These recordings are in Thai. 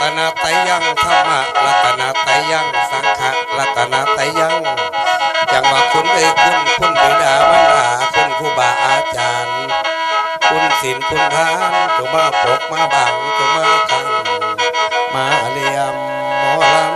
พุทธรัตนาตยังธรรมะรัตนาตยังสังฆะรัตนาตยังจังว่าคุณเอ้คุณคุณบิดามารดาคุณครูบาอาจารย์ คุณศีลคุณทานจงมาปกมาบังจงมาคังมาเลียมหมอลำ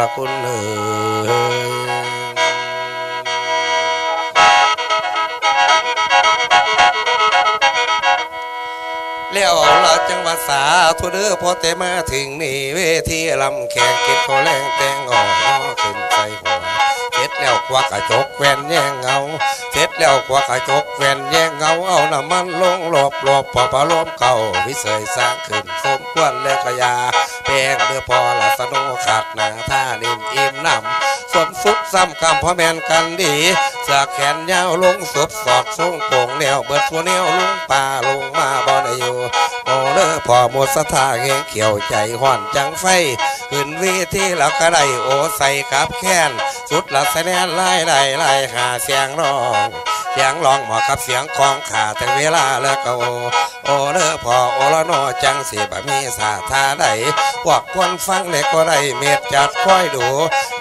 ระคุณเอ่ยแล้วเราจังหวัดสาทุเด้อพอแต่มาถึงนี่เวทีลำแข่งกินขอแรงแตงออกนขึ้นใจหัวเสร็จ แล้วควักกระจกแวนแย่งเงาเสร็จแล้วควักกระจกแวนแย่งเงาเอาน้ำมันลงหลบหลบพอปลมเก่าวิเศษสร้างขึ้นสมควรแล้วก็ยาแป้งเดือพอละสนุขาดหนาท่านิ่มอิ่มน้ำสมสุดซ้ำคำพ่อแม่นกันดีสือแขนยาวลงสบสอดทรงโป่งแนวเบิดตัวแนวลงป่าลงมาบ่ได้อยู่โอ้เด้อพอหมดสถาแห่งเขียวใจห่อนจังไฟขึ้นเวทีแล้วก็ได้โอใส่กับแค้น สุดละแสนไล่ไล่ไล่หาเสียงร้อง เสียงร้องเหมาะกับเสียงของขาแต่เวลาแล้วก็โอโอเด้อพอโอละนอจังสิบมีสาธาใดพวกคนฟังเนี่ยก็ได้เม็ดจัดค่อยดู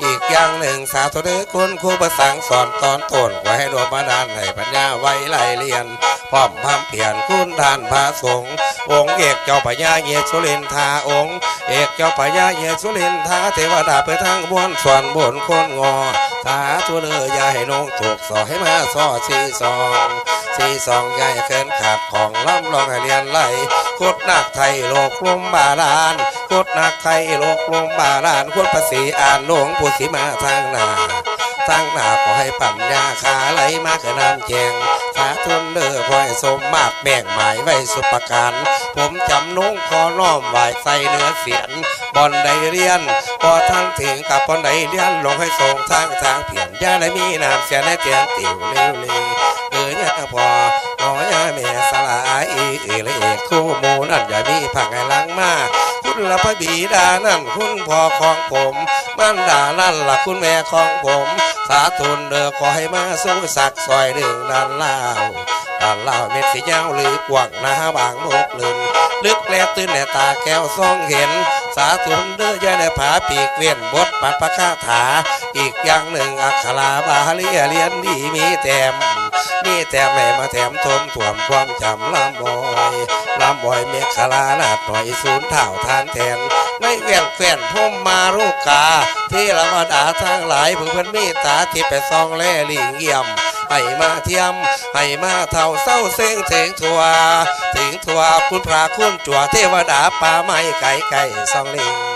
อีกอย่างหนึ่งสาธุเด้อคุณครูประสังสอนตอนต้นไว้ให้ดวงบันดาลให้ปัญญาไว้ไหลเรียนพร้อมพามเปลี่ยนคุณทานพระสงฆ์องค์เอกเจ้าพญญาเยสุรินทาองค์ เอกเจ้าพญญาเยสุรินทาเทวดาไปทางบวนส่วนบนคนงอาธุเลยย่าให้นงถูกสอให้มาสอสีสองสีสองยาให้เกินขาดของล่ำลองให้เรียนไหลกดนักไทยโลกลมบาลานกดนักไทยโลกลมบาลานคุณภาษีอ่านหลวงผู้สีมาทางหน้าทางหน้าขอให้ปัญญาขาไหลมาเกินน้ำแจง สาธุเด้อขอให้สมมาตรแบ่งหมายไว้สุปการผมจำนุ่งขอน้อมไหวใส่เนื้อเสียนบอนใดเรียนพอท่านถึงกับบอนใดเรียนลงให้ส่งทางทางเพียนย่าได้มีน้ำเสียในเตียงติ๋วเร็วเลยเออเนี่ยพอน้อยาแม่สลายอีเอเลยเอกคู่มูนั่นอย่ามีผักไงลังมา ละพระบิดานั่นคุณพ่อของผมมันดานั่นละคุณแม่ของผม สาธุนเด้อขอให้มาสู้สักซอยหนึ่งนันเล่าวนันลาเม็ดสียาหรือกว่างหนาบางมุกลึงลึกแลตื่นแลตาแก้วซ่องเห็น สาธุนเด้อย่าได้ผาปีกเวียนบทปัดพระคาถา อีกอย่างหนึ่งอักขราบาลีเรียนดีมีแต้มมีแต้มให้มาแถมทมถ่วมความจำลำบอย ลำบอยเมฆลาลาดหน่อยศูนย์เท่าทานแทนไม่เวียงแฟนพุ่มมาลูกกา ที่ละวดาทางหลายเพื่อเพิ่นมีตาที่ไปซองแล่ลิงเยี่ยมให้มาเทียมให้มาเท่าเศร้าเส้งเถงทัวถึงทัวคุณพระคุณจั่วเทวดาป่าไม้ไก่ไก่ซองลิง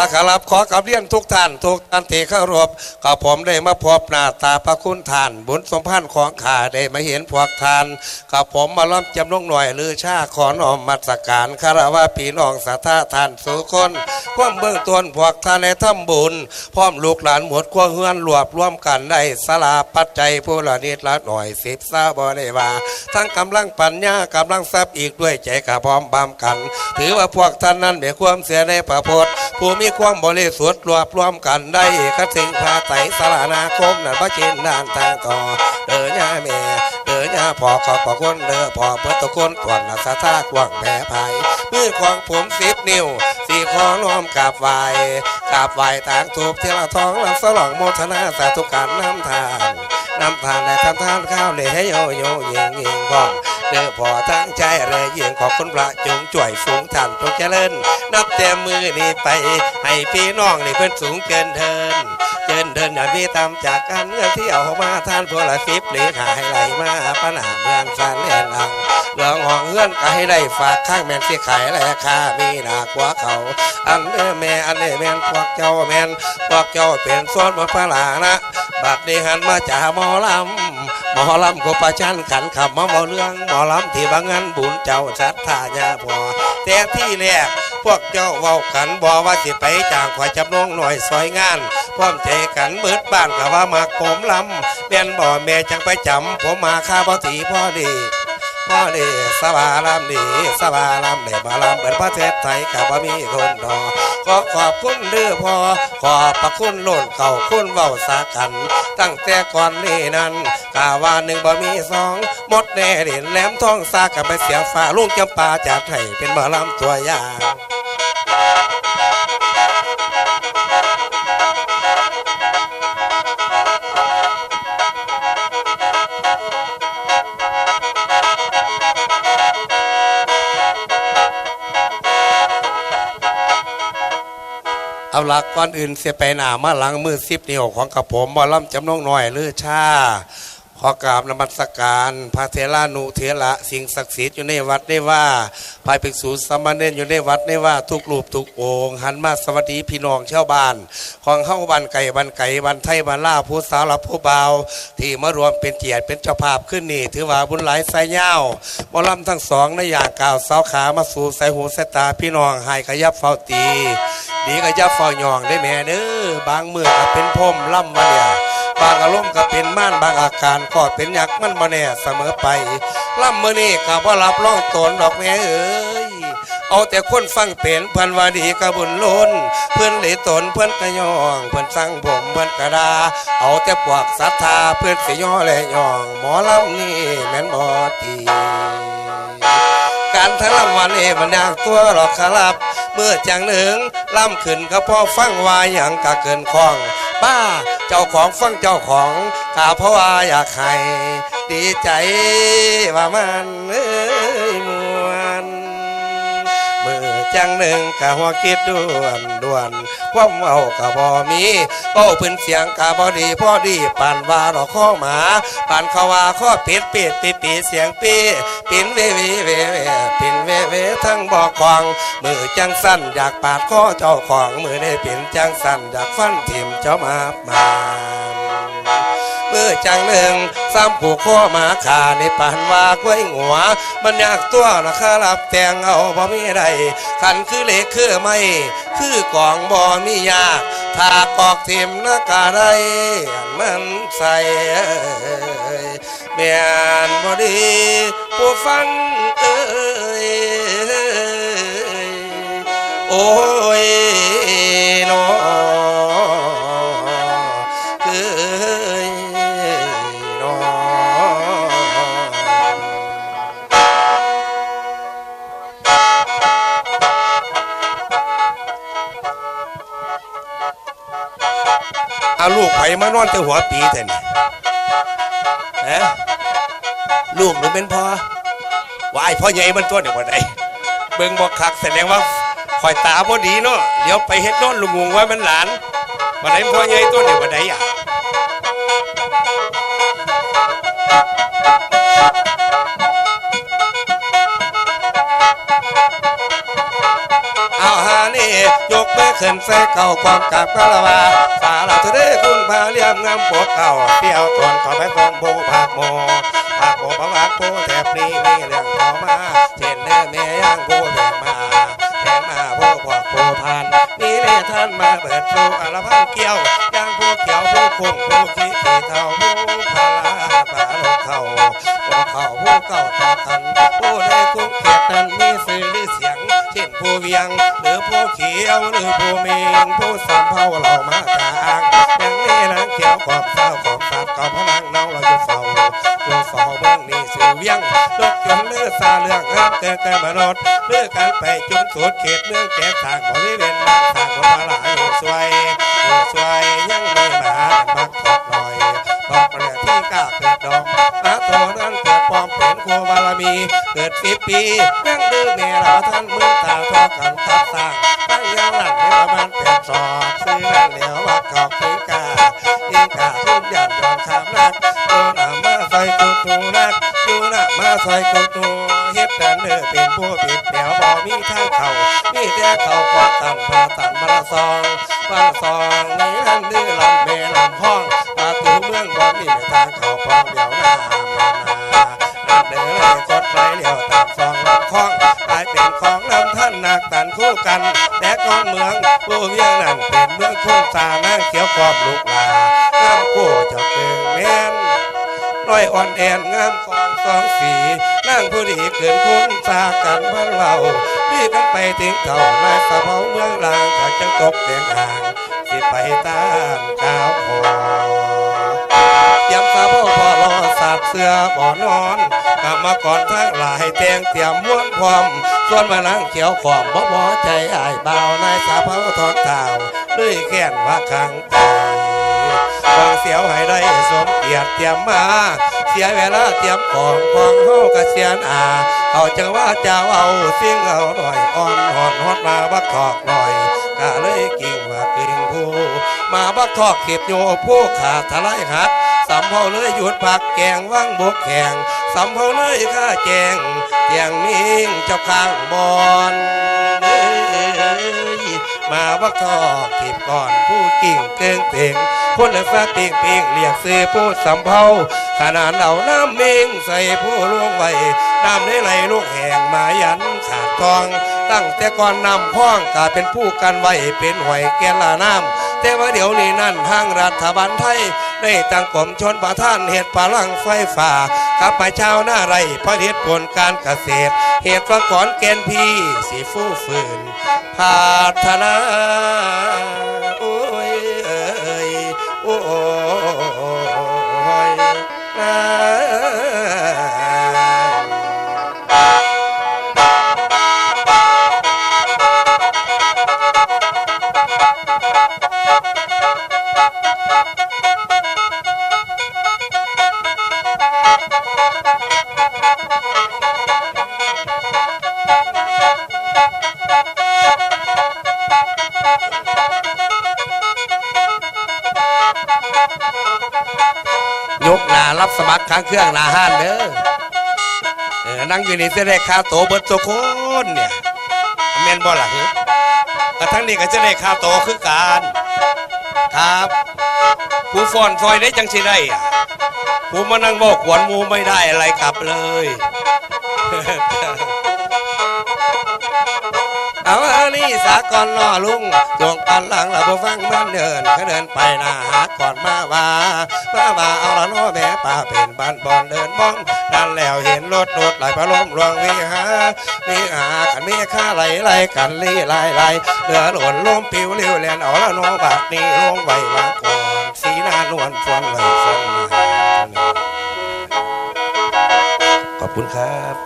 ล่ะครับ ขอกับเรียนทุกท่านทุกท่านที่เข้ารบก็ผมได้มาพบหน้าตาพระคุณท่านบุญสมพันธ์ของข้าได้มาเห็นพวกท่านกับผมมาล้อมจำลงหน่อยลือชาขอนอมมัสการคารวะพี่น้องสัทธาท่านสุคนความเบื้องต้นพวกท่านในทำบุญ พร้อมลูกหลานหมดขั้วเฮือนรวบรวมกันได้สลาปัจจัยผู้ละนิดละหน่อยสิบซาบอได้ว่าทั้งกำลังปัญญากำลังทรัพย์อีกด้วยใจกระพร้อมบามกัน ถือว่าพวกท่านนั้นมีความเสียในพระพุทธ ผู้มีความบริสุทธิ์รวบรวมกันได้กระสิงพาไตสารนาคมนั่นพระจินดานทางต่อเดินย่าแม่เดินย่าพอขอบพระคุณเด้อพอเปิดตะคนตวนนัสตากว่างแผ่ภัยมือของผมสิบนิ้วสี่ขอน้อมกราบไหวกราบไหวทางถูกเทละท้องลำสลองโมทนาสาธุการน้ำทานน้ำทานและทำทานข้าวเลยให้โยโยยิงยิงพร้อม เด้อพอทั้งใจเลยยิงขอบคุณพระจงช่วยสูงท่านจงเจริญ นับแต่มือนี้ไป ให้พี่น้องนี่เพื่อนสูงเกินเทินเจินเดินอย่ามีตามจากกันเงื่อนที่เอามาท่านพวกละสิบหรือขายไหลมาปะหนาเมืองสันเลียนลัง เรื่องห้องเงื่อนก็ให้ได้ฝากข้างแม่นที่ขายแลค่ามีหนากว่าเขา อันเดอแม่อันเดอแม่นพวกเจ้าแม่นพวกเจ้าเป็นส่วนมดพระลานะบัดนี้หันมาจากหมอลำหมอลำก็ประชันขันขับมาหมอเรื่องหมอลำที่บางงานบุญเจ้าชัดทาญาพอแต่ที่แรกพวกเจ้าเว้ากันบอกว่าสิไปจ้างขวายจำนงหน่อยซอยงานพร้อมใจกันเบิดบ้านก็ว่ามาโกมลำเมียนบ่แม่จังไปจำผมมาค่าบ่ตีพ่อดี พ่อดีสบาลามดีสบาลามเดมาลามเปิดประเทศไทยกับบ่มีคนดอขอขอบคุณเรือพ่อขอบพระคุณโล่นเก่าคุณเว้าสากัน ตั้งแต่ก่อนนี้นั้นกาว่าหนึ่งบ่มีสองหมดแน่เด่นแหลมทองซากับไปเสียฟ้าลุงจำปาจากไทยเป็นหมาลำตัวอย่าง เอาหลักก่อนอื่นเสียไปหนามาหลังมือซิบเหนียวของกระผมบอล่ำจำนงหน่อยเลือชาขอกราบนมัสการพระเทรานุเทระสิ่งศักดิ์สิทธิ์อยู่ในวัดได้ว่าภายภิกษุสามเณรอยู่ในวัดได้ว่าทุกรูปทุกองค์หันมาสวัสดีพี่น้องชาวบ้าน ของเข้าบันไก่บันไก่บันไทยบันล่าผู้สาวและผู้เบาที่มารวมเป็นเกียรติเป็นเจ้าภาพขึ้นนี่ ถือว่าบุญหลายสายเงาหมอลำทั้งสองในอย่างกล่าวสาวขามาสู่ใส่หูใส่ตาพี่น้องหายขยับเฝ้าตี ดีก็อย่าเฝ้าหยองได้แม่เด้อบางมือก็เป็นพรมล่ำมาเนี่ยบางอารมณ์ก็เป็นม่านบางอาการก็เป็นอยักมันมาแน่เสมอไปล่ำมือนี่ก็บ่รับรองตนดอกแม่เอ้ยเอาแต่คนฟังเป็นเพื่อนวาดีกระบุญล้นเพื่อนเหลตนเพื่อนกระยองเพื่อนสั่งผมเพื่อนกระดา เอาแต่ปวกศรัทธาเพื่อนสย่อและยอง หมอลำนี่แม่นบอตีการทั้งลวันเอมันยากตัวหรอกครับ เมื่อจังหนึ่งล่ำขึ้นก็พอฟังวายอย่างกะเกินคล้องป้าเจ้าของฟังเจ้าของกาเพราะว่าอยากให้ดีใจว่ามันเออ จังหนึ่งกะหัวคิดด่วนด่วนความเว้ากะบ่มีเป้าพื้นเสียงกะบ่ดีพอดีปานว่าดอกข้อหมาปานขาว่าข้อป็ดป็ดปีปีเสียงปีปินเวเวเวเวปินเวเวทั้งบอกควางมือจังสั้นอยากปาดข้อเจ้าของมือได้ป็นจังสั้นอยากฟันทิ่มเจ้ามามา มือจังหนึ่งซ้ำผูกข้อมาขาในปานว่ากล้วยหัว มันอยากตัวราคารับแต่งเอาบ่มีใดขันคือเล็กคือไม่คือกองบ่มียากถ้ากอกเทมนากาได้มันใส่เมียนบ่ดีผู้ฟังเอ้ยโอ้ยนอ มานอนแต่หัวปีแต่นี่ฮะลูกหนูเป็นพ่อวายพ่อใหญ่มันตัวเดียววันได้เบิ่งบอกคักแสดงว่าคอยตาพอดีเนาะเดี๋ยวไปเฮ็ดนอนลุงงงไว้มันหลานวันได้พ่อใหญ่ตัวเดียววันได้อะ ยกมือขึ้นใส่เก่าความกับกะละวาสาเราจะได้คุณพาเลี่ยมงามปวกเก่าเที่ยวตวนขอไปทรงโบภาคโมภาคโมพระวักโพแถบนี้มีเรื่องต่อมาเช่นแน่แม่ย่างโพแถบมาแถบมาโพพวกโพพันนี่เน่ท่านมาเปิดโพอลพันเกี่ยวย่างโพเกี่ยวโพคงโพขี้ขี้เท่า ยวหรือผู้เมงผู้สามเผาเรามาจางย่างนี้นางเขียวขอบเศร้าขอบสัตว์ก็พนังน้องเราอยู่เฝ้าอยู่เฝ้าเมืองนี่สื่อเวียงลกจนเลือดซาเรื่องเอิ้นเกิดแต่มนุษย์เลือกกันไปจนสุดเขตเมืองแก่ต่างบริเวณบ้านต่างคนมาหลายสวยสวยยังมีหมาบักทอกหน่อยดอกเปลือที่กล้าเกิดดอกอาโตนั้นเกิดความเป็นครูบารมีเกิดสิบปียังดื้อแม่เราท่านเมืองตาทอกันทับสร้าง ตั้ยังหลังในประมาณแปดศอกซื้อนั่นเหลียวว่ากอกถึงกาอีกาขึ้นยันยอมขามนักโดนอามาใส่กูตูนักอยู่น่ะมาใส่กูตูเฮ็ดแต่เนื้อเป็นผู้ผิดแนวบ่มีทางเข้ามีแต่เขาควักตันพาตันมาละซองมาละซองนี่นั่นดื้อลำเมลำห้องประตูเมืองบ่มีทางเข้าพองเดียวหน้ามานาน้ำเดือดกดไหลเลี้ยวตามซองลำคล้องายเป็นของลำท่านนนักตันคู่กัน แต่กอนเมืองผู้เวียงนั่นเป็นเมืองทุ่งตานางเขียวกรอบลูกลางามโก้จ้าเก่งแม่นน้อยอ่อนแอนงามของสองสีนั่งผู้ดีเกินคุ้นซากันพันเราพี่กันไปถึงเท่านายสะเภาเมืองลางก็จังตกเด่นห่าง สิไปตามก้าวพอ เตียำสะเภาพอรอสาดเสื้อบ่อนอนกลับมาก่อนทั้งหลายแตงเตรียมม้วนพร้อมส่วนมานั่งเขียวขอมบ่พอใจอายเบานายสะเภาทอนเต่าด้วยแค้นว่าขังใจวางเสียวให้ได้สมเกียรติเตรียมมาเสียเวลาเตรียมของของเฮากระเสียนอาเอาจังว่าเจ้าเอาสิ่งเอาหน่อยอ่อนหอนฮอดมาบักทอกหน่อยกะเลยกิ่งว่ากิ่งผู้มาบักทอกเก็บโยผู้ขาดทลายหัก สำเภาเลยหยุดพักแกงว่างบกแข่งสำเภาเลยข้าแจงเตียงนิ่งเจ้าข้างบอนเอ้ยมาบักทอกเก็บก่อนผู้กิ่งเกิงเต่งพุ่นละฟ้าปิงปิงเรียกซื้อผู้สำเภาขนาดเอาน้ำเมงใส่ผู้ล่วงไว้น้ำในไหลลูกแห่งมายันขาดทอง ตั้งแต่ก่อนนำพ้องกาเป็นผู้กันไว้เป็นหอยแกนลาน้ำแต่ว่าเดี๋ยวนี้นั่นทางรัฐบาลไทย ได้ตั้งกรมชนประทานเหตุปลังไฟฝ่าขับไปชาวหน้าไรพระเหตุผลการเกษตร เหตุว่าก่อนแกนพี่สีฟู่ฝืนพัฒนาโอ้ยเอ้ยโอ้ยนา รับสมัครค้างเครื่องนาห้านเด้อเออนั่งอยู่ในเส้นได้ค่าโตเบิร์ตโซโคนเนี่ยแมนบ่ล่ะฮึกระทั้งนี้ก็จะได้ค่าโตคือการครับ ผู้ฟอนฟอยได้จังสิได้อะผู้มานั่งบอกขวนมูไม่ได้อะไรกลับเลย เอาอันนี้สากลล่อลุงจงปันหลังเราบ่ฟังมันเดินเขาเดินไปน้าหาก่อนมาว่ามาว่าเอาละโน้แม่ป่าเป็นบ้านบอนเดินมองนั่นแล้วเห็นรถรถไหลพระลมรวงวิหามีหากันมีค่าไหลไหลกันลี่ไหลไหลเรือหล่นลมปิวเลี้ยวแลนเอาละโน้บาดนี้ลงไว้วางก่อนสีหน้านวลฟอนไว้ฟังขอบคุณครับ